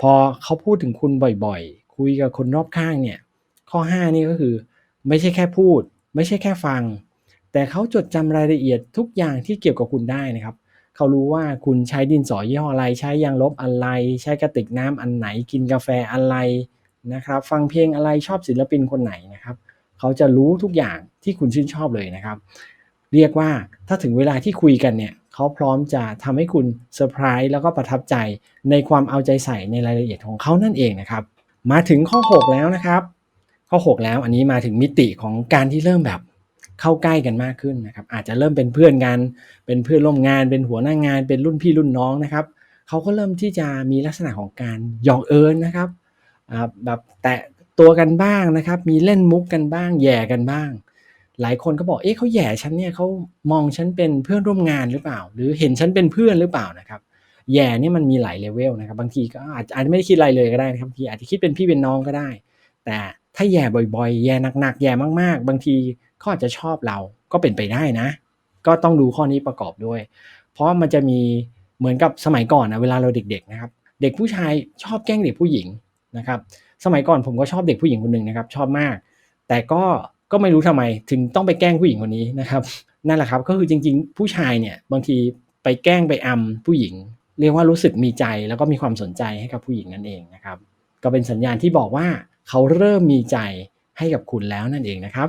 พอเขาพูดถึงคุณบ่อยๆ คุยกับคนรอบข้างเนี่ย ข้อ 5 นี่ก็คือ ไม่ใช่แค่พูด ไม่ใช่แค่ฟัง แต่เขาจดจำรายละเอียดทุกอย่างที่เกี่ยวกับคุณได้นะครับ เขารู้ว่าคุณใช้ดินสอยี่ห้ออะไร ใช้ยางลบอะไร ใช้กระติกน้ำอันไหน กินกาแฟอะไรนะครับ ฟังเพลงอะไรชอบศิลปินคนไหนนะครับ เขาจะรู้ทุกอย่างที่คุณชื่นชอบเลยนะครับ เรียกว่าถ้าถึงเวลาที่คุยกันเนี่ย เขาพร้อมจะทำให้คุณเซอร์ไพรส์แล้วก็ประทับใจในความเอาใจใส่ในรายละเอียดของเขานั่นเองนะครับ มาถึงข้อ 6 แล้วนะครับ ข้อ 6 แล้วอันนี้มาถึงมิติของการที่เริ่มแบบเข้าใกล้กันมากขึ้นนะครับ อาจจะเริ่มเป็นเพื่อนกัน เป็นเพื่อนร่วมงาน เป็นหัวหน้างาน เป็นรุ่นพี่รุ่นน้องนะครับเขาก็เริ่มที่จะมีลักษณะของการหยอกเอิญนะครับแบบแตะตัวกันบ้างนะครับ มีเล่นมุกกันบ้างแย่กันบ้าง หลายคนก็บอกเอ๊ะเขาแย่ฉันเนี่ยเขามองฉันเป็นเพื่อนร่วมงานหรือเปล่า หรือเห็นฉันเป็นเพื่อนหรือเปล่านะครับแย่เนี่ยมันมีหลายเลเวลนะครับบางทีก็อาจอาจจะไม่ได้คิดอะไรเลยก็ได้นะครับบางทีอาจจะคิดเป็นพี่เป็นน้องก็ได้ แต่ถ้าแย่บ่อยๆ แย่หนักๆ แย่มากๆ บางทีเขาอาจจะชอบเราก็เป็นไปได้นะ ก็ต้องดูข้อนี้ประกอบด้วย เพราะมันจะมีเหมือนกับสมัยก่อนนะเวลาเราเด็กๆนะครับเด็กผู้ชายชอบแกล้งเด็กผู้หญิงนะครับ สมัยก่อนผมก็ชอบเด็กผู้หญิงคนหนึ่งนะครับ ชอบมาก แต่ก็ ก็ไม่รู้ทำไมถึงต้องไปแกล้งผู้หญิงคนนี้นะครับนั่นแหละครับก็คือจริง ๆ ผู้ชายเนี่ยบางทีไปแกล้งไปอำผู้หญิง เรียกว่ารู้สึกมีใจแล้วก็มีความสนใจให้กับผู้หญิงนั่นเองนะครับ ก็เป็นสัญญาณที่บอกว่าเขาเริ่มมีใจให้กับคุณแล้วนั่นเองนะครับ